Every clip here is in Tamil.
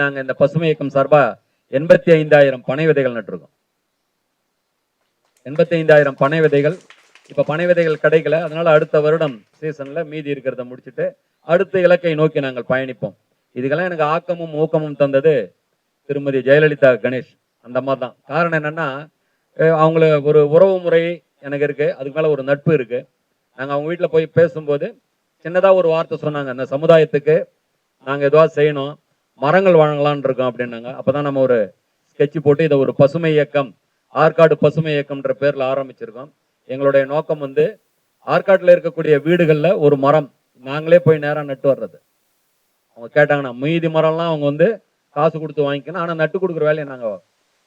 நாங்கள் நாங்க இந்த பசுமை இயக்கம் சார்பா எண்பத்தி ஐந்தாயிரம் பனை விதைகள் நட்டிருக்கோம். எண்பத்தி ஐந்தாயிரம் பனை விதைகள். இப்ப பனை விதைகள் கிடைக்கல. அதனால அடுத்த வருடம் சீசன்ல மீதி இருக்கிறத முடிச்சிட்டு அடுத்த இலக்கை நோக்கி நாங்கள் பயணிப்போம். இதுக்கெல்லாம் எனக்கு ஆக்கமும் ஊக்கமும் தந்தது திருமதி ஜெயலலிதா கணேஷ் அந்த மாதிரி தான். காரணம் என்னன்னா அவங்கள ஒரு உறவு முறை எனக்கு இருக்கு. அதுக்கு மேலே ஒரு நட்பு இருக்கு. நாங்க அவங்க வீட்டுல போய் பேசும்போது சின்னதா ஒரு வார்த்தை சொன்னாங்க. இந்த சமுதாயத்துக்கு நாங்க எதுவாக செய்யணும். மரங்கள் வழங்கலாம்னு இருக்கோம் அப்படின்னாங்க. அப்பதான் நம்ம ஒரு ஸ்கெட்ச் போட்டு இதை ஒரு பசுமை இயக்கம் ஆற்காடு பசுமை இயக்கம்ன்ற பேர்ல ஆரம்பிச்சிருக்கோம். எங்களுடைய நோக்கம் வந்து ஆற்காட்டுல இருக்கக்கூடிய வீடுகள்ல ஒரு மரம். நாங்களே போய் நேரா நட்டு வர்றது. அவங்க கேட்டாங்கன்னா மீதி மரம்லாம் அவங்க வந்து காசு கொடுத்து வாங்கிக்கணும். ஆனா நட்டு கொடுக்குற வேலையை நாங்க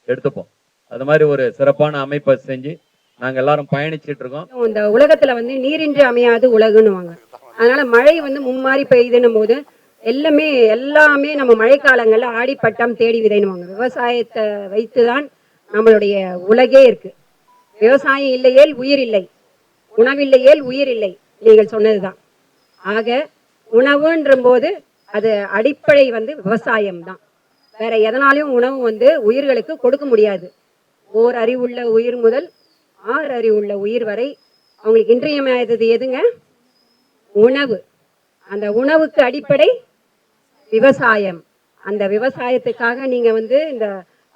எடுத்துப்போம். அது மாதிரி ஒரு சிறப்பான அமைப்பை செஞ்சு நாங்க எல்லாரும் பயணிச்சிட்டு இருக்கோம். இந்த உலகத்துல வந்து நீரின்றி அமையாது உலகுன்னுவாங்க. அதனால மழை வந்து மும்மாறி பெய்யுதுன்னும் போது எல்லாமே எல்லாமே நம்ம மழைக்காலங்களில் ஆடிப்பட்டம் தேடி விதைனுவாங்க விவசாயத்தை வைத்து தான் நம்மளுடைய உலகே இருக்கு. விவசாயம் இல்லையேல் உயிர் இல்லை. உணவில்லையேல் உயிர் இல்லை நீங்கள் சொன்னதுதான். ஆக உணவுன்ற போது அது அடிப்படை வந்து விவசாயம் தான் வேற எதனாலையும் உணவு வந்து உயிர்களுக்கு கொடுக்க முடியாது. ஓர் அறிவுள்ள உயிர் முதல் ஆறு அறிவுள்ள உயிர் வரை அவங்களுக்கு இன்றியமையாதது எதுங்க? உணவு. அந்த உணவுக்கு அடிப்படை விவசாயம். அந்த விவசாயத்துக்காக நீங்கள் வந்து இந்த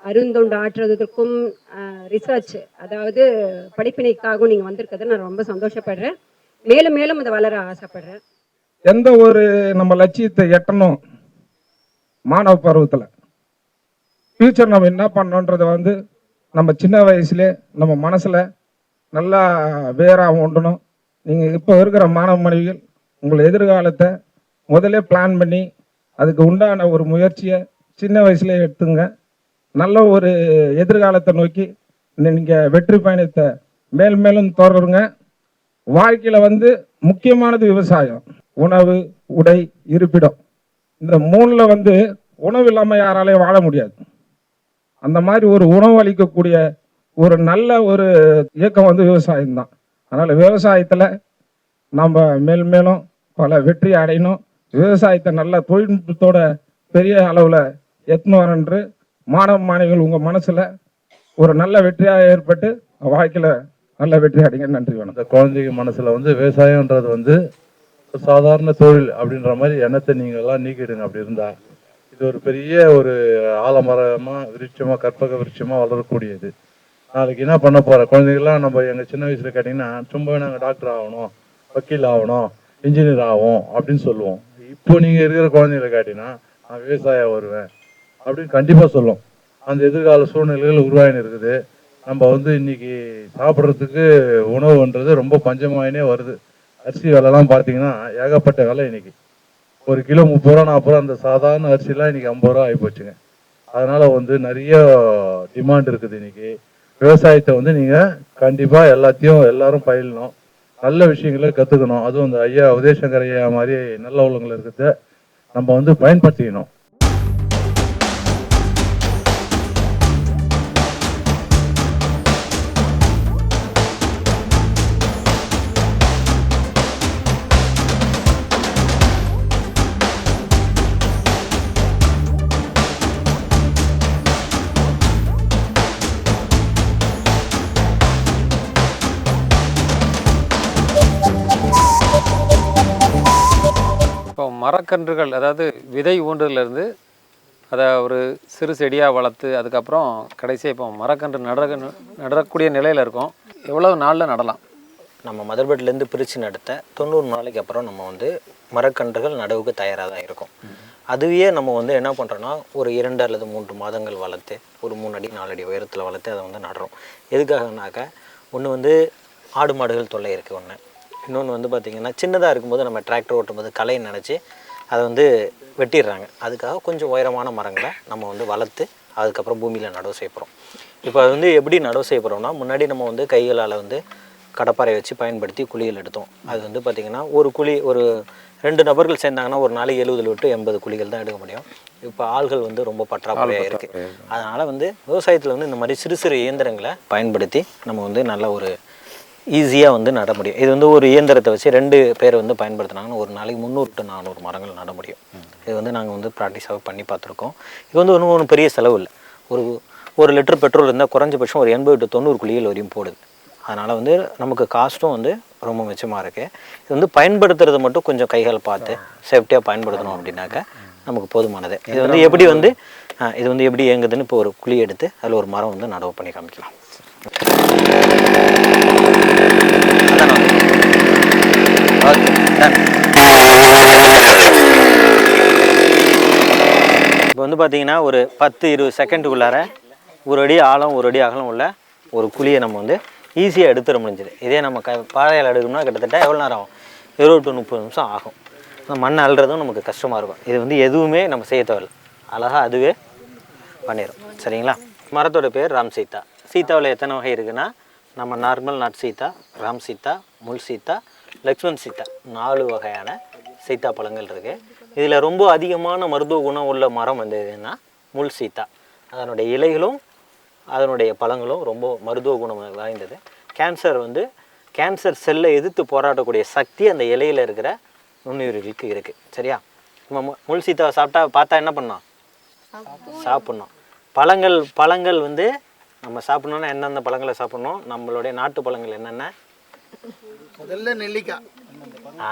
அருந்தொண்டு ஆற்றுவதற்கும் ரிசர்ச் அதாவது படிப்பினைக்காகவும் நீங்கள் வந்திருக்கிறது நான் ரொம்ப சந்தோஷப்படுறேன். மேலும் மேலும் அதை வளர ஆசைப்படுறேன். எந்த ஒரு நம்ம லட்சியத்தை எட்டணும்? மாணவ பருவத்தில். ஃப்யூச்சர் நம்ம என்ன பண்ணோன்றத வந்து நம்ம சின்ன வயசுலே நம்ம மனசில் நல்லா வேறாக உண்டணும். நீங்கள் இப்போ இருக்கிற மாணவ மனைவிகள் உங்கள் எதிர்காலத்தை முதல்ல பிளான் பண்ணி அதுக்கு உண்டான ஒரு முயற்சியை சின்ன வயசுலேயே எடுத்துங்க. நல்ல ஒரு எதிர்காலத்தை நோக்கி நீங்கள் வெற்றி பயணத்தை மேல் மேலும் தொடருங்க. வாழ்க்கையில் வந்து முக்கியமானது விவசாயம். உணவு உடை இருப்பிடம். இந்த மூணில் வந்து உணவு இல்லாமல் யாராலையும் வாழ முடியாது. அந்த மாதிரி ஒரு உணவு அளிக்கக்கூடிய ஒரு நல்ல ஒரு இயக்கம் வந்து விவசாயம்தான். அதனால் விவசாயத்தில் நம்ம மேல் மேலும் பல வெற்றி அடையணும். விவசாயத்தை நல்ல தொழில்நுட்பத்தோட பெரிய அளவில் எத்தனை வரன்று மாணவ மாணவிகள் உங்கள் மனசில் ஒரு நல்ல வெற்றியாக ஏற்பட்டு வாழ்க்கையில் நல்ல வெற்றி அடைங்க. நன்றி வணக்கம். இந்த குழந்தைங்க மனசில் வந்து விவசாயம்ன்றது வந்து ஒரு சாதாரண தொழில் அப்படின்ற மாதிரி எண்ணத்தை நீங்கள்லாம் நீக்கிடுங்க. அப்படி இருந்தா இது ஒரு பெரிய ஒரு ஆலமரமாக விருட்சமாக கற்பக விருட்சமாக வளரக்கூடியது. நாளைக்கு என்ன பண்ண போகிற குழந்தைங்கலாம் நம்ம எங்கள் சின்ன வயசில் கேட்டிங்கன்னா சும்மாவே நாங்கள் டாக்டர் ஆகணும் வக்கீல் ஆகணும் இன்ஜினியர் ஆகும் அப்படின்னு சொல்லுவோம். இப்போ நீங்க இருக்கிற குழந்தைகளை காட்டினா நான் விவசாயம் வருவேன் அப்படின்னு கண்டிப்பா சொல்லும். அந்த எதிர்கால சூழ்நிலைகள் உருவாயின்னு இருக்குது. நம்ம வந்து இன்னைக்கு சாப்பிட்றதுக்கு உணவுன்றது ரொம்ப பஞ்சமாயினே வருது. அரிசி விலைலாம் பார்த்தீங்கன்னா ஏகப்பட்ட விலை இன்னைக்கு. ஒரு கிலோ முப்பது ரூபா நாற்பது ரூபா அந்த சாதாரண அரிசிலாம் இன்னைக்கு ஐம்பது ரூபா ஆகி போச்சுங்க. அதனால வந்து நிறைய டிமாண்ட் இருக்குது இன்னைக்கு. விவசாயத்தை வந்து நீங்கள் கண்டிப்பாக எல்லாத்தையும் எல்லாரும் பயிலணும். நல்ல விஷயங்களை கற்றுக்கணும் அதுவும் அந்த ஐயா உதயசங்கர் ஐயா மாதிரி நல்ல உள்ளங்களை இருக்கிறத நம்ம வந்து பயன்படுத்திக்கணும். மரக்கன்றுகள் அதாவது விதை ஊன்றுலேருந்து அதை ஒரு சிறு செடியாக வளர்த்து அதுக்கப்புறம் கடைசியாக இப்போ மரக்கன்று நட நடக்கூடிய நிலையில் இருக்கும். எவ்வளோ நாளில் நடலாம்? நம்ம மதர்பெட்லேருந்து பிரித்து நடத்த தொண்ணூறு நாளைக்கு அப்புறம் நம்ம வந்து மரக்கன்றுகள் நடவுக்கு தயாராக தான் இருக்கும். அதுவே நம்ம வந்து என்ன பண்ணுறோன்னா ஒரு இரண்டு அல்லது மூன்று மாதங்கள் வளர்த்து ஒரு மூணு அடி நாலு அடி உயரத்தில் வளர்த்து அதை வந்து நடுறோம். எதுக்காகனாக்க ஒன்று வந்து ஆடு மாடுகள் தொல்லை இருக்குது ஒன்று இன்னொன்று வந்து பார்த்திங்கன்னா சின்னதாக இருக்கும்போது நம்ம டிராக்டர் ஓட்டும்போது களை நினச்சி அதை வந்து வெட்டிடுறாங்க. அதுக்காக கொஞ்சம் உயரமான மரங்களை நம்ம வந்து வளர்த்து அதுக்கப்புறம் பூமியில் நடவு செய்ய போகிறோம் இப்போ அது வந்து எப்படி நடவு செய்ய போகிறோம்னா முன்னாடி நம்ம வந்து கைகளால் வந்து கடப்பாரை வச்சு பயன்படுத்தி குழிகள் எடுத்தோம். அது வந்து பார்த்திங்கன்னா ஒரு குழி ஒரு ரெண்டு நபர்கள் சேர்ந்தாங்கன்னா ஒரு நாளைக்கு எழுபதுல விட்டு எண்பது குழிகள் தான் எடுக்க முடியும். இப்போ ஆள்கள் வந்து ரொம்ப பற்றாக்குறையாக இருக்குது அதனால் வந்து விவசாயத்தில் வந்து இந்த மாதிரி சிறு சிறு இயந்திரங்களை பயன்படுத்தி நம்ம வந்து நல்ல ஒரு ஈஸியாக வந்து நட முடியும். இது வந்து ஒரு இயந்திரத்தை வச்சு ரெண்டு பேர் வந்து பயன்படுத்தினாங்கன்னா ஒரு நாளைக்கு முந்நூறு டு நானூறு மரங்கள் நட முடியும். இது வந்து நாங்கள் வந்து ப்ராக்டிஸாக பண்ணி பார்த்துருக்கோம். இது வந்து ஒன்றும் ஒன்றும் பெரிய செலவு இல்லை. ஒரு ஒரு லிட்டர் பெட்ரோல் இருந்தால் குறைஞ்சபட்சம் ஒரு எண்பது டு தொண்ணூறு குழிகள் வரையும் போடுது. அதனால் வந்து நமக்கு காஸ்ட்டும் வந்து ரொம்ப மிச்சமாக இருக்குது இது வந்து பயன்படுத்துறது மட்டும் கொஞ்சம் கைகள் பார்த்து சேஃப்டியாக பயன்படுத்தணும் அப்படின்னாக்கா நமக்கு போதுமானது. இது வந்து எப்படி வந்து இது வந்து எப்படி இயங்குதுன்னு இப்போ ஒரு குழி எடுத்து அதில் ஒரு மரம் வந்து நடவு பண்ணி காமிக்கலாம். இப்போ வந்து பார்த்தீங்கன்னா ஒரு பத்து இருபது செகண்டுக்குள்ளார ஒரு அடி ஆழம் ஒரு அடி அகலம் உள்ள ஒரு குழியை நம்ம வந்து ஈஸியாக எடுத்துட முடிஞ்சுது. இதே நம்ம க பாறையில் எடுக்கணும்னா கிட்டத்தட்ட எவ்வளோ நேரம் ஆகும்? இருபது டு முப்பது நிமிஷம் ஆகும். அந்த மண் அள்ளுறதும் நமக்கு கஷ்டமாக இருக்கும். இது வந்து எதுவுமே நம்ம செய்ய தேவையில்லை. அழகாக அதுவே பண்ணிடும் சரிங்களா? மரத்தோட பேர் ராம் சீதா. சீதாவில் எத்தனை வகை இருக்குன்னா நம்ம நார்மல் நாட் சீதா ராம் சீதா முள் சீதா லக்ஷ்மண் சீதா நாலு வகையான சீதா பழங்கள் இருக்குது இதில் ரொம்ப அதிகமான மருத்துவ குணம் உள்ள மரம் வந்து எதுன்னா முள் சீதா. அதனுடைய இலைகளும் அதனுடைய பழங்களும் ரொம்ப மருத்துவ குணம் வாய்ந்தது. கேன்சர் வந்து கேன்சர் செல்லை எதிர்த்து போராடக்கூடிய சக்தி அந்த இலையில் இருக்கிற நுண்ணுயிர்களுக்கு இருக்குது சரியா? நம்ம மு- முள் சீத்தாவை சாப்பிட்டா பார்த்தா என்ன பண்ணோம்? சாப்பிட்ணும். பழங்கள் பழங்கள் வந்து நம்ம சாப்பிட்ணுன்னா எந்தெந்த பழங்களை சாப்பிட்ணும்? நம்மளுடைய நாட்டு பழங்கள் என்னென்ன? முதல்ல நெல்லிக்காய். ஆ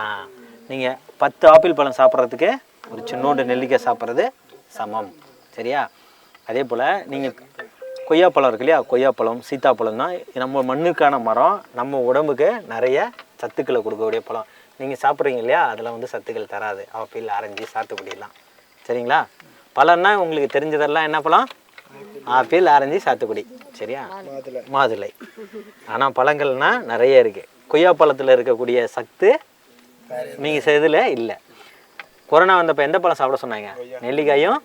நீங்கள் பத்து ஆப்பிள் பழம் சாப்பிட்றதுக்கு ஒரு சின்னோண்டு நெல்லிக்காய் சாப்பிட்றது சமம். சரியா? அதே போல் நீங்கள் கொய்யாப்பழம் இருக்கு இல்லையா? கொய்யாப்பழம் சீத்தாப்பழம் தான். நம்ம மண்ணுக்கான மரம். நம்ம உடம்புக்கு நிறைய சத்துக்களை கொடுக்கக்கூடிய பழம். நீங்கள் சாப்பிட்றீங்க இல்லையா? அதில் வந்து சத்துக்கள் தராது. ஆப்பிள் ஆரஞ்சு சாத்துக்குடியெல்லாம் சரிங்களா? பழம்னா உங்களுக்கு தெரிஞ்சதெல்லாம் என்ன பழம்? ஆப்பிள் ஆரஞ்சு சாத்துக்குடி. சரியா? மாதுளை. ஆனால் பழங்கள்னா நிறைய இருக்குது கொய்யா பழத்தில் இருக்கக்கூடிய சத்து நீங்கள் செய்ததில் இல்லை. கொரோனா வந்தப்போ எந்த பழம் சாப்பிட சொன்னாங்க? நெல்லிக்காயும்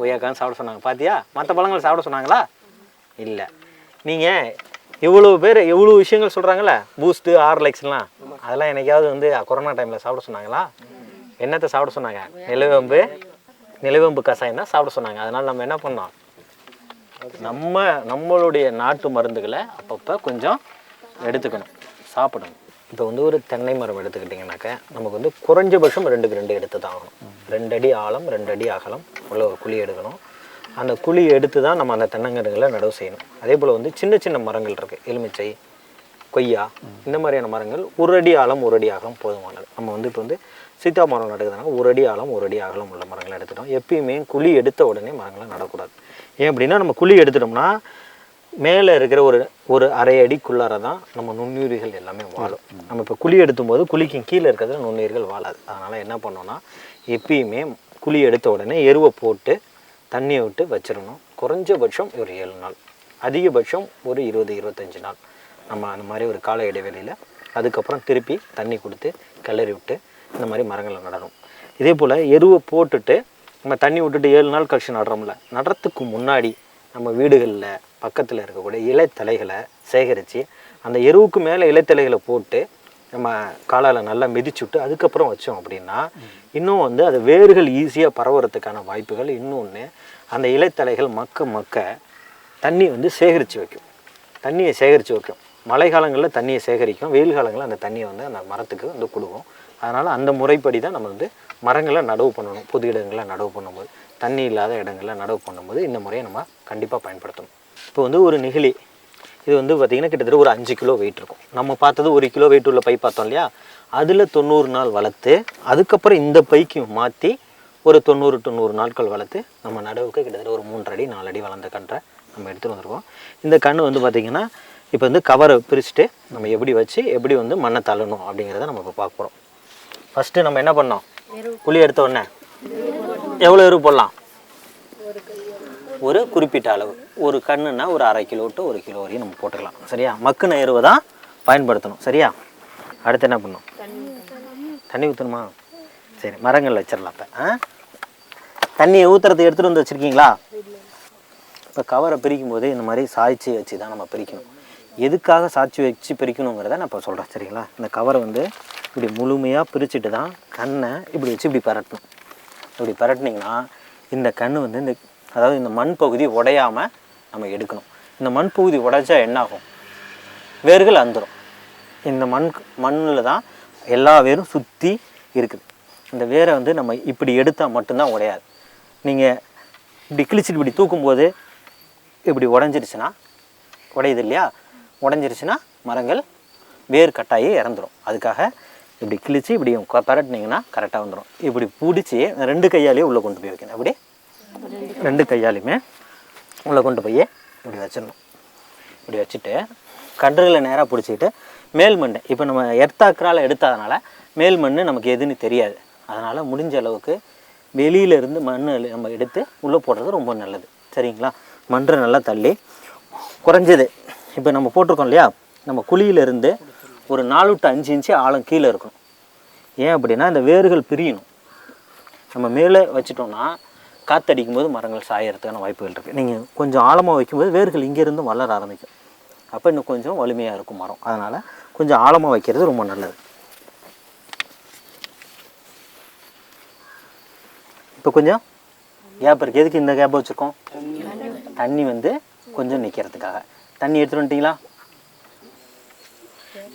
கொய்யாக்காயும் சாப்பிட சொன்னாங்க. பாத்தியா? மற்ற பழங்கள் சாப்பிட சொன்னாங்களா? இல்லை. நீங்கள் இவ்வளோ பேர் எவ்வளோ விஷயங்கள் சொல்கிறாங்களே பூஸ்ட்டு ஆர்லைக்ஸ்லாம் அதெல்லாம் என்னைக்காவது வந்து கொரோனா டைமில் சாப்பிட சொன்னாங்களா? என்னத்தை சாப்பிட சொன்னாங்க? நிலவேம்பு. நிலவேம்பு கஷாயம் தான் சாப்பிட சொன்னாங்க. அதனால் நம்ம என்ன பண்ணோம்? நம்ம நம்மளுடைய நாட்டு மருந்துகளை அப்பப்போ கொஞ்சம் எடுத்துக்கணும் சாப்பிடணும். இப்போ வந்து ஒரு தென்னை மரம் எடுத்துக்கிட்டிங்கனாக்க நமக்கு வந்து குறைஞ்சபட்சம் ரெண்டுக்கு ரெண்டு எடுத்து தான் ஆகணும். ரெண்டு அடி ஆழம் ரெண்டு அடி அகலம் உள்ள ஒரு குழி எடுக்கணும். அந்த குழி எடுத்து தான் நம்ம அந்த தென்னங்கன்றுகளை நடவு செய்யணும். அதே போல் வந்து சின்ன சின்ன மரங்கள் இருக்குது எலுமிச்சை கொய்யா இந்த மாதிரியான மரங்கள் ஒரு அடி ஆழம் ஒரு அடி அகலம் போதுமானது. நம்ம வந்து இப்போ வந்து சீதா மரம் நடக்குதுனாக்க ஒரு அடி ஆழம் ஒரு அடி அகலம் உள்ள மரங்களை எடுத்துட்டோம். எப்பயுமே குழி எடுத்த உடனே மரங்களை நடக்கூடாது. ஏன் அப்படின்னா நம்ம குழி எடுத்துட்டோம்னா மேலே இருக்கிற ஒரு ஒரு அரை அடிக்குள்ளார தான் நம்ம நுண்ணுயிர்கள் எல்லாமே வாழும். நம்ம இப்போ குழி எடுத்தும்போது குழிக்கு கீழே இருக்கிறதுல நுண்ணுயிர்கள் வாழாது. அதனால் என்ன பண்ணோம்னா எப்பயுமே குழி எடுத்த உடனே எருவை போட்டு தண்ணியை விட்டு வச்சிடணும். குறைஞ்சபட்சம் ஒரு ஏழு நாள். அதிகபட்சம் ஒரு இருபது இருபத்தஞ்சு நாள். நம்ம அந்த மாதிரி ஒரு கால இடைவெளியில் அதுக்கப்புறம் திருப்பி தண்ணி கொடுத்து கிளறி விட்டு இந்த மாதிரி மரங்களை நடணும். இதே போல் எருவை போட்டுட்டு நம்ம தண்ணி விட்டுட்டு ஏழு நாள் கழிச்சு நடுறோம்ல நடுறதுக்கு முன்னாடி நம்ம வீடுகளில் பக்கத்தில் இருக்கக்கூடிய இலைத்தலைகளை சேகரித்து அந்த எருவுக்கு மேலே இலைத்தலைகளை போட்டு நம்ம காலால் நல்லா மிதிச்சு விட்டு அதுக்கப்புறம் வச்சோம் அப்படின்னா இன்னும் வந்து அது வேர்கள் ஈஸியாக பரவுறதுக்கான வாய்ப்புகள் இன்னொன்று அந்த இலைத்தலைகள் மக்க மக்க தண்ணி வந்து சேகரித்து வைக்கும். தண்ணியை சேகரித்து வைக்கும். மழை காலங்களில் தண்ணியை சேகரிக்கும். வெயில் காலங்களில் அந்த தண்ணியை வந்து அந்த மரத்துக்கு வந்து கொடுக்கும். அதனால் அந்த முறைப்படி தான் நம்ம வந்து மரங்களை நடவு பண்ணணும். பொது இடங்களில் நடவு பண்ணும்போது தண்ணி இல்லாத இடங்களில் நடவு பண்ணும்போது இந்த முறையை நம்ம கண்டிப்பாக பயன்படுத்தணும். இப்போ வந்து ஒரு நெகிழி இது வந்து பார்த்திங்கன்னா கிட்டத்தட்ட ஒரு அஞ்சு கிலோ வெயிட் இருக்கும். நம்ம பார்த்தது ஒரு கிலோ வெயிட் உள்ள பை பார்த்தோம் இல்லையா? அதில் தொண்ணூறு நாள் வளர்த்து அதுக்கப்புறம் இந்த பைக்கு மாற்றி ஒரு தொண்ணூறு டு நூறு நாட்கள் வளர்த்து நம்ம நடவுக்கு கிட்டத்தட்ட ஒரு மூன்றடி அடி நாலு அடி வளர்ந்த கன்றை நம்ம எடுத்துகிட்டு வந்திருக்கோம். இந்த கன்று வந்து பார்த்திங்கன்னா இப்போ வந்து கவரை பிரிச்சுட்டு நம்ம எப்படி வச்சு எப்படி வந்து மண்ணை தள்ளணும் அப்படிங்கிறத நம்ம இப்போ பார்க்க போகிறோம் ஃபஸ்ட்டு நம்ம என்ன பண்ணோம்? குழி எடுத்த உடனே எவ்வளோ எரு போடலாம்? ஒரு குறிப்பிட்ட அளவு. ஒரு கண்ணுன்னா ஒரு அரை கிலோ டு ஒரு கிலோ வரையும் நம்ம போட்டுக்கலாம். சரியா? மக்குன எருவை தான் பயன்படுத்தணும். சரியா? அடுத்து என்ன பண்ணும் தண்ணி ஊற்றணுமா சரி மரங்கள் வச்சிடலாம் இப்போ ஆ? தண்ணியை ஊற்றுறதுக்கு எடுத்துகிட்டு வந்து வச்சுருக்கீங்களா? இப்போ கவரை பிரிக்கும் போது இந்த மாதிரி சாய்ச்சி வச்சு தான் நம்ம பிரிக்கணும். எதுக்காக சாய்ச்சி வச்சு பிரிக்கணுங்கிறத நான் இப்போ சொல்கிறேன் சரிங்களா? இந்த கவரை வந்து இப்படி முழுமையாக பிரிச்சுட்டு தான் கண்ணை இப்படி வச்சு இப்படி பரட்டணும். இப்படி பரட்டினீங்கன்னா இந்த கண் வந்து இந்த அதாவது இந்த மண் பகுதி உடையாமல் நம்ம எடுக்கணும். இந்த மண் பகுதி உடைச்சா என்னாகும்? வேர்கள் அந்துடும் இந்த மண் மண்ணில் தான் எல்லா வேரும் சுற்றி இருக்குது. இந்த வேரை வந்து நம்ம இப்படி எடுத்தால் மட்டும்தான் உடையாது. நீங்கள் இப்படி கிழிச்சிட்டு இப்படி தூக்கும்போது இப்படி உடஞ்சிருச்சுன்னா உடையுது இல்லையா? உடஞ்சிருச்சுன்னா மரங்கள் வேர் கட்டாயி இறந்துடும் அதுக்காக இப்படி கிழிச்சு இப்படி பரட்டினீங்கன்னா கரெக்டாக வந்துடும் இப்படி பிடிச்சி ரெண்டு கையாலேயே உள்ளே கொண்டு போய் வைக்கணும். அப்படி ரெண்டு கையாலையுமே உள்ளே கொண்டு போய் இப்படி வச்சிடணும். இப்படி வச்சுட்டு கன்றுகளை நேராக பிடிச்சிக்கிட்டு மேல் மண் இப்போ நம்ம எர்த்தாக்கரால் எடுத்ததுனால மேல் மண் நமக்கு எதுன்னு தெரியாது. அதனால் முடிஞ்ச அளவுக்கு வெளியில இருந்து மண் நம்ம எடுத்து உள்ளே போடுறது ரொம்ப நல்லது. சரிங்களா? மன்றை நல்லா தள்ளி குறைஞ்சது. இப்போ நம்ம போட்டிருக்கோம் இல்லையா? நம்ம குழியிலேருந்து ஒரு நாலு டு அஞ்சு இன்ச்சு ஆழம் கீழே இருக்கணும். ஏன் அப்படின்னா இந்த வேர்கள் பிரியணும். நம்ம மேலே வச்சிட்டோம்னா காற்றடிக்கும் போது மரங்கள் சாயறதுக்கான வாய்ப்புகள் இருக்குது நீங்கள் கொஞ்சம் ஆழமாக வைக்கும்போது வேர்கள் இங்கேருந்து வளர ஆரம்பிக்கும். அப்போ இன்னும் கொஞ்சம் வலிமையாக இருக்கும் மரம். அதனால் கொஞ்சம் ஆழமாக வைக்கிறது ரொம்ப நல்லது. இப்போ கொஞ்சம் கேப் இருக்குது எதுக்கு இந்த கேப் வச்சுருக்கோம்? தண்ணி வந்து கொஞ்சம் நிற்கிறதுக்காக தண்ணி எடுத்துகிட்டு வந்துட்டீங்களா?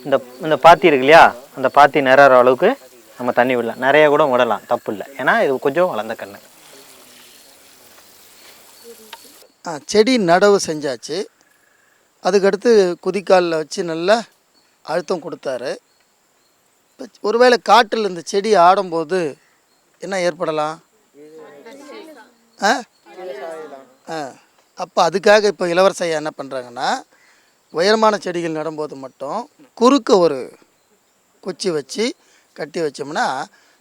இந்த இந்த பாத்தி இருக்கு இல்லையா அந்த பாத்தி நிறற அளவுக்கு நம்ம தண்ணி விடலாம். நிறைய கூட விடலாம். தப்பு இல்லை. ஏன்னா இது கொஞ்சம் வளர்ந்த கண்ணு. ஆ, செடி நடவு செஞ்சாச்சு. அதுக்கடுத்து குதிக்காலில் வச்சு நல்லா அழுத்தம் கொடுத்தாரு. ஒருவேளை காட்டில் இந்த செடி ஆடும்போது என்ன ஏற்படலாம்? ஆ? ஆ. அப்போ அதுக்காக இப்போ இளவரசையா என்ன பண்ணுறாங்கன்னா உயரமான செடிகள் நடும்போது மட்டும் குறுக்க ஒரு குச்சி வச்சு கட்டி வச்சோம்னா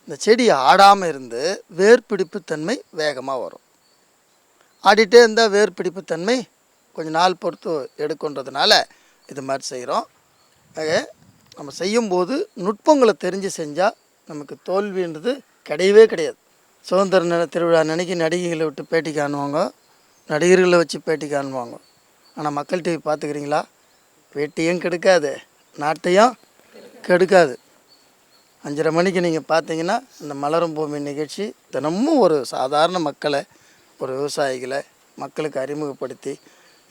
இந்த செடி ஆடாமல் இருந்து வேர்பிடிப்பு தன்மை வேகமாக வரும். ஆடிட்டே இருந்தால் வேர்பிடிப்பு தன்மை கொஞ்சம் நாள் பொறுத்து எடுக்குன்றதுனால இது மாதிரி செய்கிறோம் ஆக நம்ம செய்யும்போது நுட்பங்களை தெரிஞ்சு செஞ்சால் நமக்கு தோல்வின்றது கிடையவே கிடையாது. சுதந்திர தின திருவிழா அன்னைக்கு நடிகைகளை விட்டு பேட்டி காணுவாங்க நடிகர்களை வச்சு பேட்டி காணுவாங்க. ஆனால் மக்கள் டிவி பார்த்துக்கிறீங்களா? வீட்டையும் கெடுக்காது நாட்டையும் கெடுக்காது. அஞ்சரை மணிக்கு நீங்கள் பார்த்தீங்கன்னா இந்த மலரும் பூமி நிகழ்ச்சி தினமும் ஒரு சாதாரண மக்களை ஒரு விவசாயிகளை மக்களுக்கு அறிமுகப்படுத்தி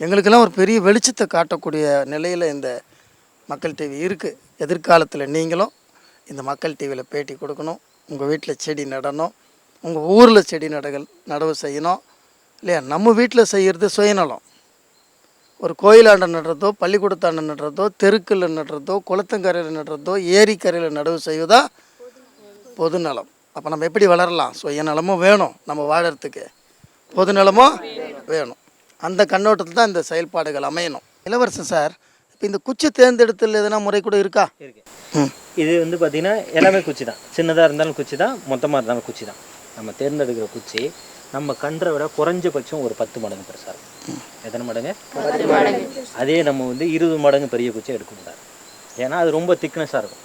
எங்களுக்கெல்லாம் ஒரு பெரிய வெளிச்சத்தை காட்டக்கூடிய நிலையில் இந்த மக்கள் டிவி இருக்குது எதிர்காலத்தில் நீங்களும் இந்த மக்கள் டிவியில் பேட்டி கொடுக்கணும். உங்கள் வீட்டில் செடி நடணும். உங்கள் ஊரில் செடி நடகள் நடவு செய்யணும். இல்லையா? நம்ம வீட்டில் செய்கிறது சுயநலம். ஒரு கோயிலாண்ட நடுறதோ பள்ளிக்கூடத்தாண்ட நடுறதோ தெருக்களில் நடுறதோ குளத்தங்கரையில் நடுறதோ ஏரிக்கரையில் நடவு செய்வதா பொதுநலம் அப்போ நம்ம எப்படி வளரலாம்? சுயநலமும் வேணும் நம்ம வாழறதுக்கு. பொதுநலமும் வேணும். அந்த கண்ணோட்டத்தில் தான் இந்த செயல்பாடுகள் அமையணும். இளவரசன் சார் இப்போ இந்த குச்சி தேர்ந்தெடுத்தல் எதனா முறை கூட இருக்கா? இது வந்து பார்த்திங்கன்னா எல்லாமே குச்சி தான் சின்னதாக இருந்தாலும் குச்சி தான் மொத்தமாக இருந்தாலும் குச்சி தான் நம்ம தேர்ந்தெடுக்கிற குச்சி நம்ம கன்றை விட குறைஞ்சபட்சம் ஒரு பத்து மடங்கு பெருசாக இருக்கும். எத்தனை மடங்கு? அதே நம்ம வந்து இருபது மடங்கு பெரிய குச்சி எடுக்கக்கூடாது. ஏன்னா அது ரொம்ப திக்னஸாக இருக்கும்.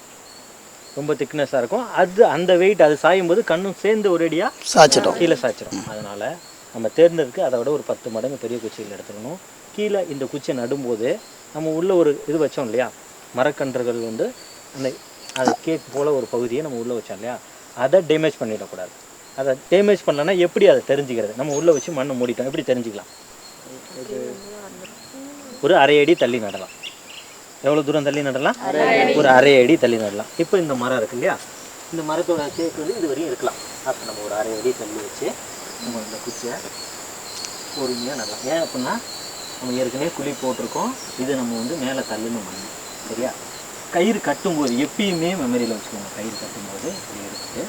ரொம்ப திக்னஸாக இருக்கும். அது அந்த வெயிட் அது சாயும் போது கண்ணும் சேர்ந்து ஒரேடியாக சாச்சிட்டோம் கீழே சாய்ச்சிரும் அதனால் நம்ம தேர்ந்தெடுக்க அதை விட ஒரு பத்து மடங்கு பெரிய குச்சிகள் எடுத்துக்கணும். கீழே இந்த குச்சியை நடும்போது நம்ம உள்ள ஒரு இது வச்சோம் இல்லையா? மரக்கன்றுகள் வந்து அந்த அது கேக் போல் ஒரு பகுதியை நம்ம உள்ளே வச்சோம் இல்லையா? அதை டேமேஜ் பண்ணிடக்கூடாது. அதை டேமேஜ் பண்ணலன்னா எப்படி அதை தெரிஞ்சுக்கிறது? நம்ம உள்ளே வச்சு மண்ணை மூடிட்டோம். எப்படி தெரிஞ்சுக்கலாம்? ஒரு அரை அடி தள்ளி நடலாம். எவ்வளோ தூரம் தள்ளி நடலாம்? ஒரு அரை அடி தள்ளி நடலாம். இப்போ இந்த மரம் இருக்கு இல்லையா? இந்த மரத்தோட கேக் வந்து இது வரையும் இருக்கலாம். அப்போ நம்ம ஒரு அரை அடி தள்ளி வச்சு நம்ம இந்த குச்சியை பொறுமையாக நடலாம். ஏன் அப்படின்னா நம்ம ஏற்கனவே குழி போட்டிருக்கோம். இது நம்ம வந்து மேலே தள்ளுன்னு மண் சரியா? கயிறு கட்டும்போது எப்பயுமே மெமரியில் வச்சுக்கோங்க. கயிறு கட்டும்போது இப்படி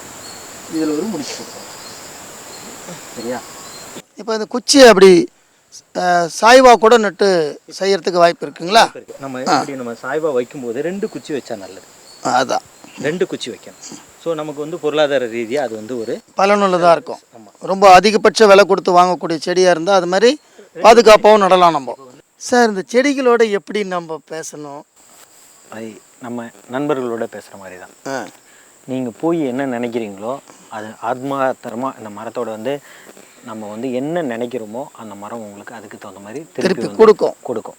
இதில் ஒரு முடிச்சு கொடுக்கணும். சரியா? இப்போ இந்த குச்சியை அப்படி சாய்வா கூட நட்டு செய்யறதுக்கு வாய்ப்பு இருக்குங்களா? இருக்கு. நம்ம இப்படி நம்ம சாய்வா வைக்கும்போது ரெண்டு குச்சி வச்சா நல்லது. அதான். ரெண்டு குச்சி வைக்கணும். ஸோ நமக்கு வந்து பொருளாதார ரீதியாக அது வந்து ஒரு பலனுள்ளதாக இருக்கும். ரொம்ப அதிகபட்ச விலை கொடுத்து வாங்கக்கூடிய செடியாக இருந்தால் அது மாதிரி பாதுகாப்பாகவும் நடலாம் நம்ம. சார் இந்த செடிகளோட எப்படி நம்ம பேசணும்? அது நம்ம நண்பர்களோட பேசுகிற மாதிரி தான். நீங்கள் போய் என்ன நினைக்கிறீங்களோ அது ஆத்மாத்தரமாக இந்த மரத்தோட வந்து நம்ம வந்து என்ன நினைக்கிறோமோ அந்த மரம் உங்களுக்கு அதுக்கு தகுந்த மாதிரி திருப்பி கொடுக்கும். கொடுக்கும்.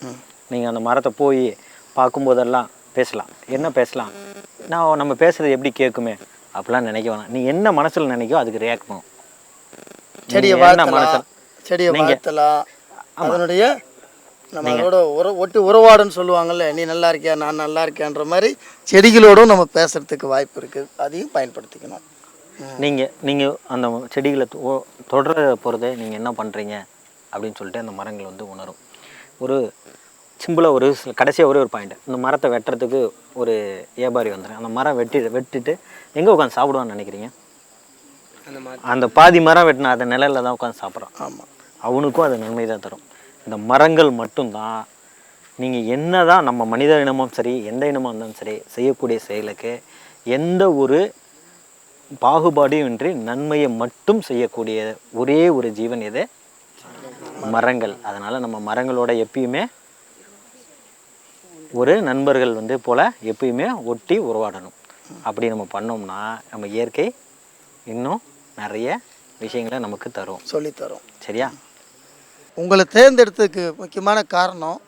நீங்கள் அந்த மரத்தை போய் பார்க்கும்போதெல்லாம் பேசலாம். என்ன பேசலாம்? நான் நம்ம பேசுறது எப்படி கேட்குமே? அப்படிலாம் நினைக்க வேணாம். நீ என்ன மனசில் நினைக்கோ அதுக்கு ரியாக்ட் பண்ணும். செடியை மனசுல- செடியை அதனுடைய நம்ம அதோட உற ஒட்டி உறவாடுன்னு சொல்லுவாங்கல்ல நீ நல்லா இருக்கியா நான் நல்லா இருக்கேன்ற மாதிரி செடிகளோடும் நம்ம பேசுறதுக்கு வாய்ப்பு இருக்குது அதையும் பயன்படுத்திக்கணும். நீங்கள் நீங்கள் அந்த செடிகளை தொடர போகிறத நீங்கள் என்ன பண்ணுறீங்க அப்படின்னு சொல்லிட்டு அந்த மரங்கள் வந்து உணரும். ஒரு சிம்பிளாக ஒரு கடைசியாக ஒரே ஒரு பாயிண்ட் இந்த மரத்தை வெட்டுறதுக்கு ஒரு வியாபாரி வந்துடுறேன் அந்த மரம் வெட்டி வெட்டிட்டு எங்கே உட்காந்து சாப்பிடுவான்னு நினைக்கிறீங்க? அந்த பாதி மரம் வெட்டினா அந்த நிழல்ல தான் உட்காந்து சாப்பிட்றான். ஆமாம் அவனுக்கும் அது நன்மை தான் தரும். இந்த மரங்கள் மட்டும்தான் நீங்கள் என்ன தான் நம்ம மனித இனமும் சரி எந்த இனமாக இருந்தாலும் சரி செய்யக்கூடிய செயலுக்கு எந்த ஒரு பாகுபாடும் இன்றி நன்மையை மட்டும் செய்யக்கூடிய ஒரே ஒரு ஜீவன் எது? மரங்கள். அதனால் நம்ம மரங்களோட எப்பயுமே ஒரு நண்பர்கள் வந்து போல் எப்பயுமே ஒட்டி உருவாடணும் அப்படி நம்ம பண்ணோம்னா நம்ம இயற்கை இன்னும் நிறைய விஷயங்களை நமக்கு தரும். சொல்லித்தரோம். சரியா? உங்களை தேர்ந்தெடுத்ததுக்கு முக்கியமான காரணம்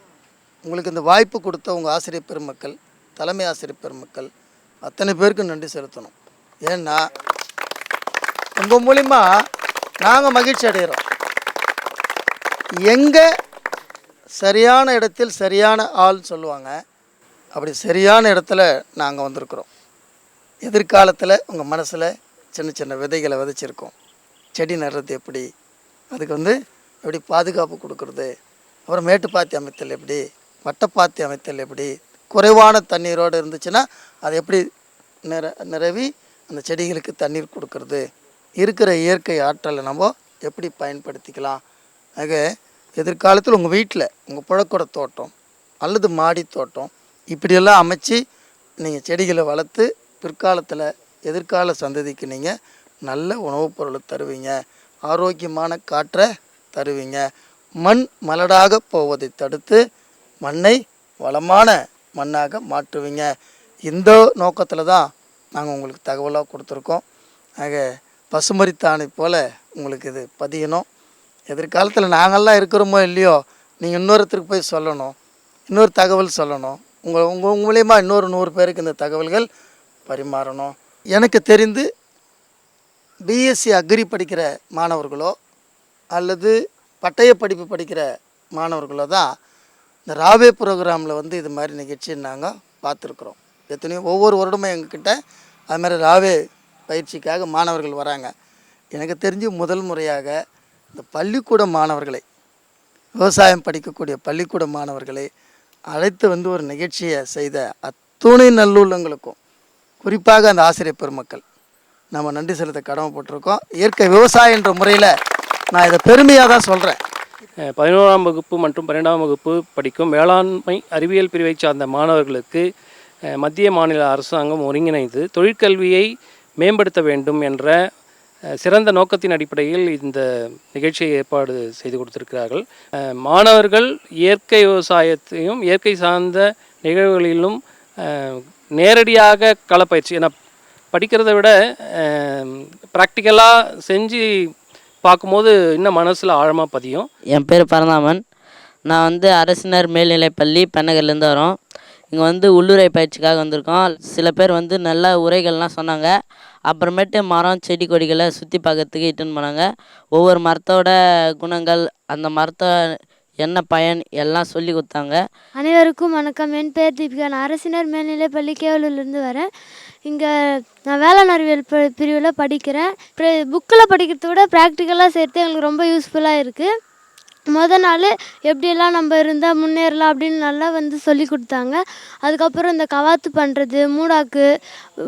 உங்களுக்கு இந்த வாய்ப்பு கொடுத்த உங்கள் ஆசிரியர் பெருமக்கள் தலைமை ஆசிரியர் பெருமக்கள் அத்தனை பேருக்கு நன்றி செலுத்தணும். ஏன்னா உங்கள் மூலிமா நாங்கள் மகிழ்ச்சி அடைகிறோம் எங்கே சரியான இடத்தில் சரியான ஆள் சொல்லுவாங்க அப்படி சரியான இடத்துல நாங்கள் வந்திருக்கிறோம். எதிர்காலத்தில் உங்கள் மனசில் சின்ன சின்ன விதைகளை விதைச்சிருக்கோம். செடி நடுறது எப்படி? அதுக்கு வந்து எப்படி பாதுகாப்பு கொடுக்கறது? அப்புறம் மேட்டுப்பாத்தி அமைத்தல் எப்படி? வட்டப்பாத்தி அமைத்தல் எப்படி? குறைவான தண்ணீரோடு இருந்துச்சுன்னா அதை எப்படி நிற நிறவி அந்த செடிகளுக்கு தண்ணீர் கொடுக்கறது. இருக்கிற இயற்கை ஆற்றலை நம்ம எப்படி பயன்படுத்திக்கலாம்? ஆக எதிர்காலத்தில் உங்கள் வீட்டில் உங்கள் புழக்கூட தோட்டம் அல்லது மாடி தோட்டம் இப்படியெல்லாம் அமைச்சு நீங்கள் செடிகளை வளர்த்து பிற்காலத்தில் எதிர்கால சந்ததிக்கு நீங்கள் நல்ல உணவுப் பொருளை தருவீங்க. ஆரோக்கியமான காற்றை தருவீங்க. மண் மலடாக போவதை தடுத்து மண்ணை வளமான மண்ணாக மாற்றுவீங்க. இந்த நோக்கத்தில் தான் நாங்கள் உங்களுக்கு தகவலாக கொடுத்துருக்கோம். ஆக பசுமரித்தானை போல் உங்களுக்கு இது பதியணும். எதிர்காலத்தில் நாங்கள்லாம் இருக்கிறோமோ இல்லையோ நீங்கள் இன்னொருத்தருக்கு போய் சொல்லணும். இன்னொரு தகவல் சொல்லணும். உங்கள் உங்கள் மூலியமாக இன்னொரு நூறு பேருக்கு இந்த தகவல்கள் பரிமாறணும். எனக்கு தெரிந்து பிஎஸ்சி அக்ரி படிக்கிற மாணவர்களோ அல்லது பட்டய படிப்பு படிக்கிற மாணவர்களோ தான் இந்த ராவே ப்ரோக்ராமில் வந்து இது மாதிரி நிகழ்ச்சி நாங்கள் பார்த்துருக்குறோம். எத்தனையோ ஒவ்வொரு வருடமும் எங்ககிட்ட அதுமாதிரி ராவே பயிற்சிக்காக மாணவர்கள் வராங்க. எனக்கு தெரிஞ்சு முதல் முறையாக இந்த பள்ளிக்கூட மாணவர்களை விவசாயம் படிக்கக்கூடிய பள்ளிக்கூட மாணவர்களை அழைத்து வந்து ஒரு நிகழ்ச்சியை செய்த அத்துணை நல்லுள்ளங்களுக்கும் குறிப்பாக அந்த ஆசிரியர் பெருமக்கள் நம்ம நன்றி செலுத்த கடமைப்பட்டிருக்கோம். இயற்கை விவசாயம் என்ற முறையில் நான் இதை பெருமையாக தான் சொல்கிறேன் பதினோராம் வகுப்பு மற்றும் பன்னெண்டாம் வகுப்பு படிக்கும் வேளாண்மை அறிவியல் பிரிவை சார்ந்த மாணவர்களுக்கு மத்திய மாநில அரசாங்கம் ஒருங்கிணைந்து தொழிற்கல்வியை மேம்படுத்த வேண்டும் என்ற சிறந்த நோக்கத்தின் அடிப்படையில் இந்த நிகழ்ச்சியை ஏற்பாடு செய்து கொடுத்திருக்கிறார்கள். மாணவர்கள் இயற்கை விவசாயத்தையும் இயற்கை சார்ந்த நிகழ்வுகளிலும் நேரடியாக களப்பயிற்சி ஏன்னா படிக்கிறத விட ப்ராக்டிக்கலாக செஞ்சு பார்க்கும்போது இன்னும் மனசில் ஆழமாக பதியும். என் பேர் பரந்தாமன். நான் வந்து அரசினர் மேல்நிலைப்பள்ளி பெண்ணகர்லேருந்து வரோம். இங்கே வந்து உள்ளுரை பயிற்சிக்காக வந்திருக்கோம். சில பேர் வந்து நல்ல உரைகள்லாம் சொன்னாங்க. அப்புறமேட்டு மரம் செடி கொடிகளை சுற்றி பார்க்கறதுக்கு இட்டுன்னு போனாங்க ஒவ்வொரு மரத்தோட குணங்கள் அந்த மரத்தை என்ன பயன் எல்லாம் சொல்லி கொடுத்தாங்க. அனைவருக்கும் வணக்கம். என் பெயர் தீபிகா. நான் அரசினர் மேல்நிலைப்பள்ளி கேவலூர்லேருந்து வரேன். இங்கே நான் வேளாண் அறிவியல் பிரிவில் படிக்கிறேன். புக்கில் படிக்கிறத விட ப்ராக்டிக்கலாக சேர்த்து எங்களுக்கு ரொம்ப யூஸ்ஃபுல்லாக இருக்குது மொதல் நாள் எப்படியெல்லாம் நம்ம இருந்தால் முன்னேறலாம் அப்படின்னு நல்லா வந்து சொல்லி கொடுத்தாங்க. அதுக்கப்புறம் இந்த கவாத்து பண்ணுறது மூடாக்கு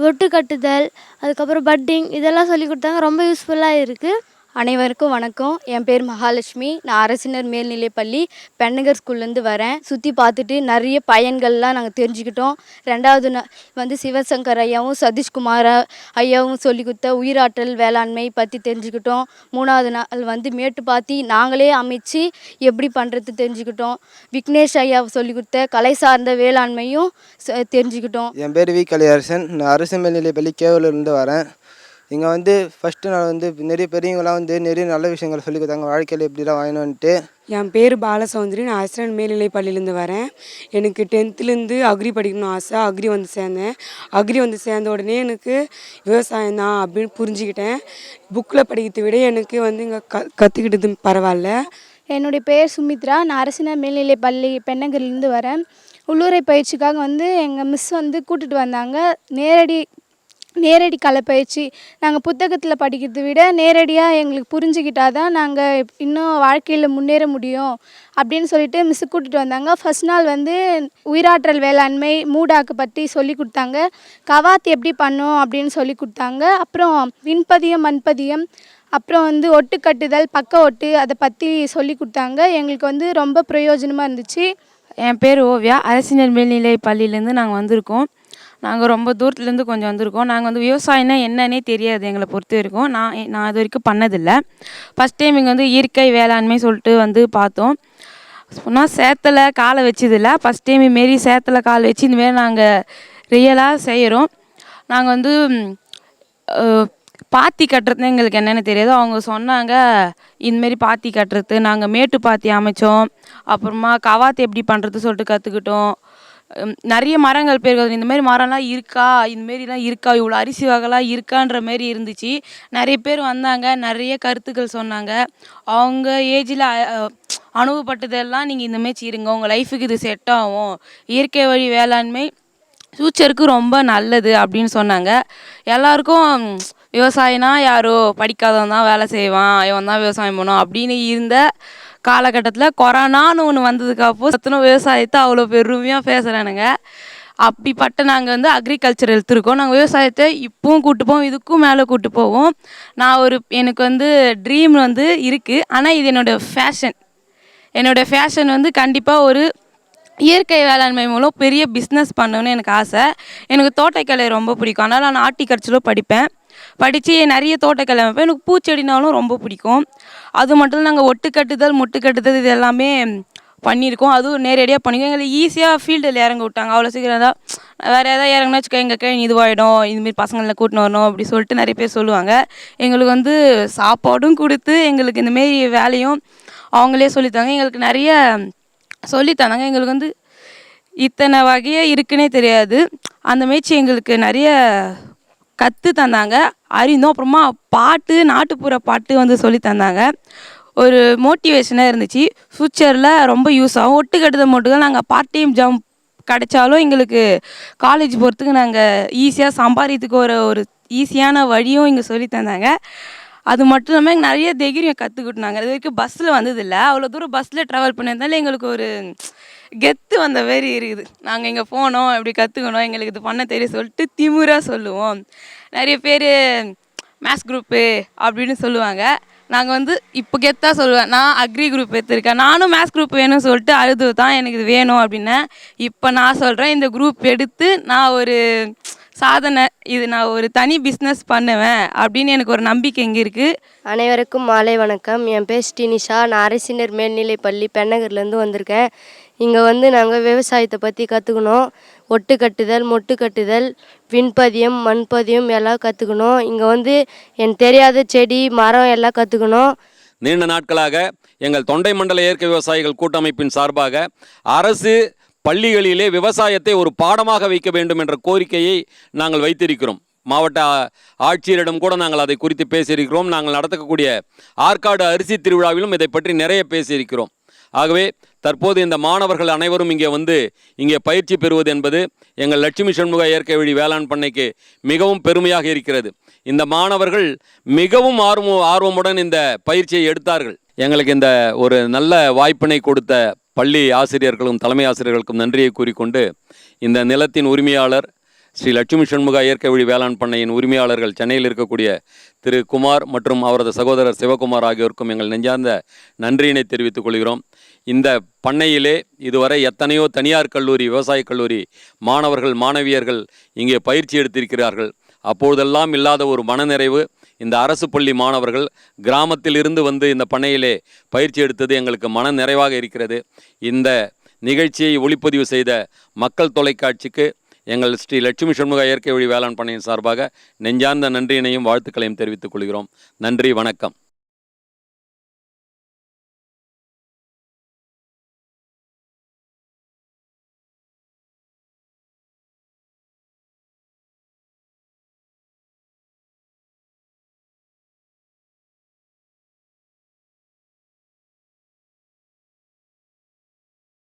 ஒட்டு கட்டுதல் அதுக்கப்புறம் பட்டிங் இதெல்லாம் சொல்லி கொடுத்தாங்க. ரொம்ப யூஸ்ஃபுல்லாக இருக்குது அனைவருக்கும் வணக்கம். என் பேர் மகாலட்சுமி. நான் அரசினர் மேல்நிலைப்பள்ளி பெண்ணகர் ஸ்கூல்லேருந்து வரேன். சுற்றி பார்த்துட்டு நிறைய பயன்கள்லாம் நாங்கள் தெரிஞ்சுக்கிட்டோம். ரெண்டாவது நாள் வந்து சிவசங்கர் ஐயாவும் சதீஷ்குமார் ஐயாவும் சொல்லி கொடுத்த உயிராற்றல் வேளாண்மை பற்றி தெரிஞ்சுக்கிட்டோம். மூணாவது நாள் வந்து மேட்டுப்பாத்தி நாங்களே அமைச்சு எப்படி பண்ணுறது தெரிஞ்சுக்கிட்டோம். விக்னேஷ் ஐயா சொல்லி கொடுத்த கலை சார்ந்த வேளாண்மையும் ச- தெரிஞ்சுக்கிட்டோம். என் பேர் வி கலியரசன். நான் அரசு மேல்நிலைப்பள்ளி கேவலூர்லேருந்து வரேன். இங்கே வந்து ஃபஸ்ட்டு நான் வந்து நிறைய பெரியவங்களாம் வந்து நிறைய நல்ல விஷயங்கள் சொல்லி கொடுத்தாங்க. வாழ்க்கையில் எப்படிலாம் வாங்கணுன்ட்டு என் பேர் பாலசௌந்தரி. நான் ஆசிரியர் மேல்நிலை பள்ளியிலேருந்து வரேன். எனக்கு டென்த்துலேருந்து அக்ரி படிக்கணும்னு ஆசை. அக்ரி வந்து சேர்ந்தேன். அக்ரி வந்து சேர்ந்த உடனே எனக்கு விவசாயம் தான் அப்படின்னு புரிஞ்சுக்கிட்டேன். புக்கில் படிக்கிறதை விட எனக்கு வந்து இங்கே க கற்றுக்கிட்டது பரவாயில்ல. என்னுடைய பெயர் சுமித்ரா. நான் அரசினர் மேல்நிலை பள்ளி பெண்ணகர்லேருந்து வரேன். உள்ளூரை பயிற்சிக்காக வந்து எங்கள் மிஸ் வந்து கூட்டிகிட்டு வந்தாங்க. நேரடி நேரடி கலை பயிற்சி நாங்கள் புத்தகத்தில் படிக்கிறதை விட நேரடியாக எங்களுக்கு புரிஞ்சுக்கிட்டா தான் நாங்கள் இன்னும் வாழ்க்கையில் முன்னேற முடியும் அப்படின்னு சொல்லிட்டு மிஸ்ஸு கூட்டிகிட்டு வந்தாங்க. ஃபஸ்ட் நாள் வந்து உயிராற்றல் வேளாண்மை மூடாக்கு பற்றி சொல்லி கொடுத்தாங்க. கவாத்து எப்படி பண்ணும் அப்படின்னு சொல்லி கொடுத்தாங்க. அப்புறம் விண்பதியம் மண்பதியம் அப்புறம் வந்து ஒட்டு கட்டுதல் பக்க ஒட்டு அதை பற்றி சொல்லி கொடுத்தாங்க. எங்களுக்கு வந்து ரொம்ப பிரயோஜனமாக இருந்துச்சு. என் பேர் ஓவியா. அரசினர் மேல்நிலை பள்ளியிலேருந்து நாங்கள் வந்திருக்கோம். நாங்கள் ரொம்ப தூரத்துலேருந்து கொஞ்சம் வந்திருக்கோம். நாங்கள் வந்து விவசாயம்னா என்னன்னே தெரியாது எங்களை பொறுத்த வரைக்கும். நான் நான் இது வரைக்கும் பண்ணதில்லை. ஃபஸ்ட் டைம் இங்கே வந்து இயற்கை வேளாண்மை சொல்லிட்டு வந்து பார்த்தோம். சொன்னால் சேத்தில் காலை வச்சதில்ல. ஃபஸ்ட் டைம் இதுமாரி சேத்தில் கால் வச்சு இந்தமாரி நாங்கள் ரியலாக செய்கிறோம் நாங்கள் வந்து பாத்தி கட்டுறதுன்னு எங்களுக்கு என்னென்னு தெரியாது. அவங்க சொன்னாங்க இந்தமாரி பாத்தி கட்டுறது நாங்கள் மேட்டு பாத்தி அமைச்சோம். அப்புறமா கவாத்து எப்படி பண்ணுறது சொல்லிட்டு கற்றுக்கிட்டோம் நிறைய மரங்கள் பேர் இந்தமாரி மரம்லாம் இருக்கா? இந்தமாரிலாம் இருக்கா? இவ்வளோ அரிசி வகைலாம் இருக்கான்ற மாரி இருந்துச்சு. நிறைய பேர் வந்தாங்க. நிறைய கருத்துக்கள் சொன்னாங்க. அவங்க ஏஜில் அனுபவப்பட்டதெல்லாம் நீங்கள் இந்தமாரி செய்யுங்க. உங்கள் லைஃபுக்கு இது செட் ஆகும். இயற்கை வழி வேளாண்மை ஃப்யூச்சருக்கு ரொம்ப நல்லது அப்படின்னு சொன்னாங்க. எல்லாருக்கும் விவசாயினா விவசாயம்னா யாரோ படிக்காதவன் தான் வேலை செய்வான். இவன் தான் விவசாயம் பண்ணும் அப்படின்னு இருந்த காலகட்டத்தில் கொரோனான்னு ஒன்று வந்ததுக்கு அப்போ சத்துணவு விவசாயத்தை அவ்வளோ பெருமையாக பேசுகிறானுங்க அப்படிப்பட்ட நாங்கள் வந்து அக்ரிகல்ச்சர் எடுத்துருக்கோம். நாங்கள் விவசாயத்தை இப்பவும் கூப்பிட்டு போவோம் இதுக்கும் மேலே கூட்டு போவோம். நான் ஒரு எனக்கு வந்து ட்ரீம் வந்து இருக்குது ஆனால் இது என்னோடய ஃபேஷன் என்னோடய ஃபேஷன் வந்து கண்டிப்பாக ஒரு இயற்கை வேளாண்மை மூலம் பெரிய பிஸ்னஸ் பண்ணணும்னு எனக்கு ஆசை. எனக்கு தோட்டக்கலை ரொம்ப பிடிக்கும். அதனால் நான் ஹார்டிகல்ச்சரும் படிப்பேன். படித்து நிறைய தோட்டக்கலை அமைப்பேன். எனக்கு பூச்செடினாலும் ரொம்ப பிடிக்கும். அது மட்டும் இல்லை நாங்கள் ஒட்டு கட்டுதல் முட்டு கட்டுதல் இது எல்லாமே பண்ணியிருக்கோம். அதுவும் நேரடியாக பண்ணிக்கோம் எங்களை ஈஸியாக ஃபீல்டில் இறங்க விட்டாங்க. அவ்வளோ சீக்கிரம் தான் வேறு எதாவது இறங்குனா வச்சுக்கோ எங்கள் கை இதுவாகிடும் இதுமாரி பசங்களை கூட்டின்னு வரணும் அப்படி சொல்லிட்டு நிறைய பேர் சொல்லுவாங்க. எங்களுக்கு வந்து சாப்பாடும் கொடுத்து எங்களுக்கு இந்தமாரி வேலையும் அவங்களே சொல்லித்தாங்க எங்களுக்கு நிறைய சொல்லித்தாங்க எங்களுக்கு வந்து இத்தனை வகையாக இருக்குன்னே தெரியாது. அந்த முயற்சி எங்களுக்கு நிறைய கற்று தந்தாங்க. அறிந்தோம். அப்புறமா பாட்டு நாட்டுப்புற பாட்டு வந்து சொல்லி தந்தாங்க. ஒரு மோட்டிவேஷனாக இருந்துச்சு. ஃப்யூச்சரில் ரொம்ப யூஸ் ஆகும். ஒட்டு கட்டுதல் மட்டும். நாங்கள் பார்ட் டைம் ஜாப் கிடைச்சாலும் எங்களுக்கு காலேஜ் போகிறதுக்கு நாங்கள் ஈஸியாக சம்பாதித்துக்கு ஒரு ஒரு ஈஸியான வழியும் இங்கே சொல்லி தந்தாங்க. அது மட்டும் இல்லாமல் எங்கள் நிறைய தைரியம் கற்றுக்கிட்டாங்க இது வரைக்கும் பஸ்ஸில் வந்ததில்லை. அவ்வளோ தூரம் பஸ்ஸில் ட்ராவல் பண்ணியிருந்தாலும் எங்களுக்கு ஒரு கெத்து வந்த மாதிரி இருக்குது. நாங்கள் இங்கே போனோம் இப்படி கற்றுக்கணும் எங்களுக்கு இது பண்ண தெரியும் சொல்லிட்டு திமுறாக சொல்லுவோம். நிறைய பேர் மேத்ஸ் குரூப்பு அப்படின்னு சொல்லுவாங்க. நாங்கள் வந்து இப்போ கெத்தாக சொல்லுவேன். நான் அக்ரி குரூப் எடுத்திருக்கேன். நானும் மேத்ஸ் குரூப் வேணும்னு சொல்லிட்டு அழுது தான் எனக்கு இது வேணும் அப்படின்னேன் இப்போ நான் சொல்கிறேன் இந்த குரூப் எடுத்து நான் ஒரு சாதனை இது நான் ஒரு தனி பிஸ்னஸ் பண்ணுவேன் அப்படின்னு எனக்கு ஒரு நம்பிக்கை இங்கே இருக்குது அனைவருக்கும் மாலை வணக்கம். என் பேர் ஸ்ரீனிஷா. நான் அரசினர் மேல்நிலை பள்ளி பெண்ணகர்லேருந்து வந்திருக்கேன். இங்கே வந்து நாங்கள் விவசாயத்தை பற்றி கற்றுக்கணும் ஒட்டு கட்டுதல் மொட்டு கட்டுதல் விண்பதியம் மண்பதியம் எல்லாம் கற்றுக்கணும் இங்கே வந்து எனக்கு தெரியாத செடி மரம் எல்லாம் கற்றுக்கணும் நீண்ட நாட்களாக எங்கள் தொண்டை மண்டல இயற்கை விவசாயிகள் கூட்டமைப்பின் சார்பாக அரசு பள்ளிகளிலே விவசாயத்தை ஒரு பாடமாக வைக்க வேண்டும் என்ற கோரிக்கையை நாங்கள் வைத்திருக்கிறோம். மாவட்ட ஆட்சியரிடம் கூட நாங்கள் அதை குறித்து பேசியிருக்கிறோம். நாங்கள் நடத்தக்கூடிய ஆற்காடு அரிசி திருவிழாவிலும் இதை பற்றி நிறைய பேசியிருக்கிறோம். ஆகவே தற்போது இந்த மாணவர்கள் அனைவரும் இங்கே வந்து இங்கே பயிற்சி பெறுவது என்பது எங்கள் லட்சுமி சண்முக இயற்கை வழி வேளாண் பண்ணைக்கு மிகவும் பெருமையாக இருக்கிறது. இந்த மாணவர்கள் மிகவும் ஆர்வம் ஆர்வமுடன் இந்த பயிற்சியை எடுத்தார்கள். எங்களுக்கு இந்த ஒரு நல்ல வாய்ப்பினை கொடுத்த பள்ளி ஆசிரியர்களும் தலைமை ஆசிரியர்களுக்கும் நன்றியை கூறிக்கொண்டு இந்த நிலத்தின் உரிமையாளர் ஸ்ரீ லட்சுமி சண்முகா இயற்கை வழி வேளாண் பண்ணையின் உரிமையாளர்கள் சென்னையில் இருக்கக்கூடிய திரு குமார் மற்றும் அவரது சகோதரர் சிவகுமார் ஆகியோருக்கும் எங்கள் நெஞ்சார்ந்த நன்றியினை தெரிவித்துக் கொள்கிறோம். இந்த பண்ணையிலே இதுவரை எத்தனையோ தனியார் கல்லூரி விவசாய கல்லூரி மாணவர்கள் மாணவியர்கள் இங்கே பயிற்சி எடுத்திருக்கிறார்கள். அப்பொழுதெல்லாம் இல்லாத ஒரு மனநிறைவு இந்த அரசு பள்ளி மாணவர்கள் கிராமத்தில் இருந்து வந்து இந்த பண்ணையிலே பயிற்சி எடுத்தது எங்களுக்கு மன நிறைவாக இருக்கிறது. இந்த நிகழ்ச்சியை ஒளிப்பதிவு செய்த மக்கள் தொலைக்காட்சிக்கு எங்கள் ஸ்ரீ லட்சுமி சண்முக இயற்கை வழி வேளாண் பண்ணையின் சார்பாக நெஞ்சார்ந்த நன்றியினையும் வாழ்த்துக்களையும் தெரிவித்துக் கொள்கிறோம். நன்றி வணக்கம்.